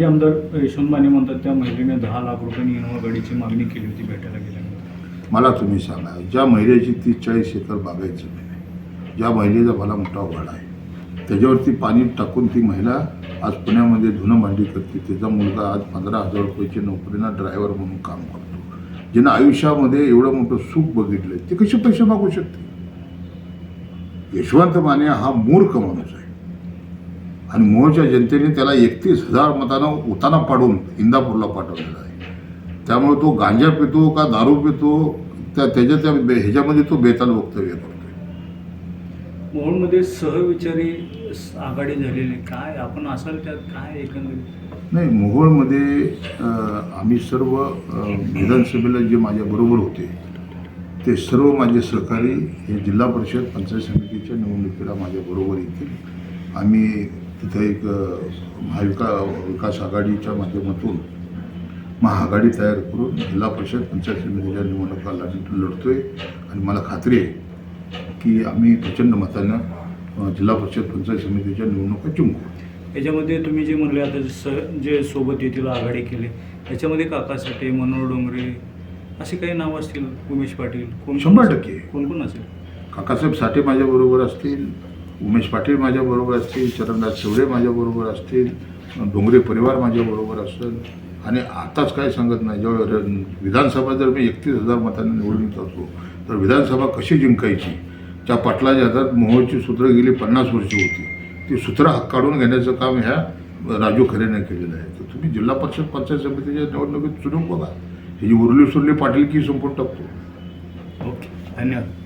माजी आमदार यशवंत माने म्हणतात त्या महिलेने दहा लाख रुपयांनी इनोवा गाडीची मागणी केली होती भेटायला गेल्यानंतर. मला तुम्ही सांगा ज्या महिलेची तीस चाळीस एकर बागायची नाही ज्या महिलेचा भला मोठा वाडा आहे त्याच्यावरती पाणी टाकून ती महिला आज पुण्यामध्ये धुणं भांडी करते त्याचा मुलगा आज पंधरा हजार रुपयाची नोकरीनं ड्रायव्हर म्हणून काम करतो ज्यानं आयुष्यामध्ये एवढं मोठं सुख बघितलं ते कसे पैसे मागू शकते? यशवंत माने हा मूर्ख माणूस आहे. आणि मोहच्या जनतेने त्याला एकतीस हजार मतानं उताना पाडून इंदापूरला पाठवलेला आहे. त्यामुळे तो गांजा पितो का दारू पितो त्या त्याच्या त्या ह्याच्यामध्ये तो बेताल वक्तव्य करतोय. मोहोळमध्ये सहविचारी आघाडी झालेली काय? आपण असाल त्यात काय एकंदरीत? नाही मोहोळमध्ये आम्ही सर्व विधानसभेला जे माझ्याबरोबर होते ते सर्व माझे सहकारी हे जिल्हा परिषद पंचायत समितीच्या निवडणुकीला माझ्याबरोबर येतील. आम्ही तिथं एक महाविका विकास आघाडीच्या माध्यमातून महाआघाडी तयार करून जिल्हा परिषद पंचायत समितीच्या निवडणुका लढ लढतोय. आणि मला खात्री आहे की आम्ही प्रचंड मतानं जिल्हा परिषद पंचायत समितीच्या निवडणुका जिंकू. याच्यामध्ये तुम्ही जे म्हणले आता सह जे सोबत येतील आघाडी केली याच्यामध्ये काका साठे मनोहर डोंगरे असे काही नाव असतील? उमेश पाटील कोण शंभर टक्के. कोण कोण असेल? काकासाहेब साठे माझ्याबरोबर असतील. उमेश पाटील माझ्याबरोबर असतील चरणदास शिवडे माझ्याबरोबर असतील डोंगरे परिवार माझ्याबरोबर असेल. आणि आताच काय सांगत नाही जेव्हा र- विधानसभा जर मी एकतीस हजार मतांनी निवडून येत असतो तर विधानसभा कशी जिंकायची? त्या पाटलाच्या हातात मोहोळची सूत्रं गेली पन्नास वर्षी होती. ती सूत्रं हात काढून घेण्याचं काम ह्या राजू खरेने केलेलं आहे. तर तुम्ही जिल्हा परिषद पंचायत समितीच्या निवडणुकीत चुनूक बघा. ही जी उरली सुरली पाटील की संपून टाकतो. ओके धन्यवाद.